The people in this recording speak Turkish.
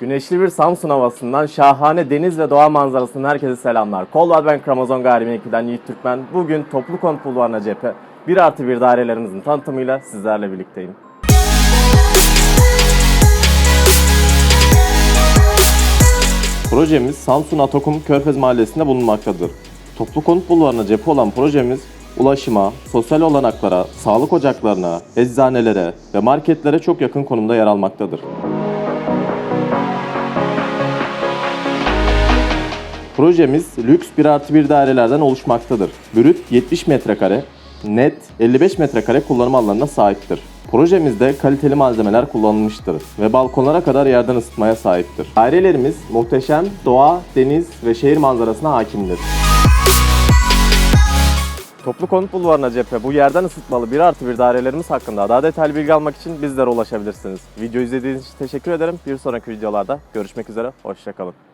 Güneşli bir Samsun havasından şahane deniz ve doğa manzarasından herkese selamlar. Kolvad ben Ramazan Gayrimenkul'den Yiğit Türkmen. Bugün Toplu Konut Bulvarı'na cephe 1 artı 1 dairelerimizin tanıtımıyla sizlerle birlikteyim. Projemiz Samsun Atakum Körfez Mahallesi'nde bulunmaktadır. Toplu konut bulvarına cephe olan projemiz ulaşıma, sosyal olanaklara, sağlık ocaklarına, eczanelere ve marketlere çok yakın konumda yer almaktadır. Projemiz lüks 1 artı 1 dairelerden oluşmaktadır. Brüt 70 metrekare, net 55 metrekare kullanım alanına sahiptir. Projemizde kaliteli malzemeler kullanılmıştır ve balkonlara kadar yerden ısıtmaya sahiptir. Dairelerimiz muhteşem doğa, deniz ve şehir manzarasına hakimdir. Toplu konut bulvarına cephe bu yerden ısıtmalı 1 artı 1 dairelerimiz hakkında daha detaylı bilgi almak için bizlere ulaşabilirsiniz. Video izlediğiniz için teşekkür ederim. Bir sonraki videolarda görüşmek üzere. Hoşçakalın.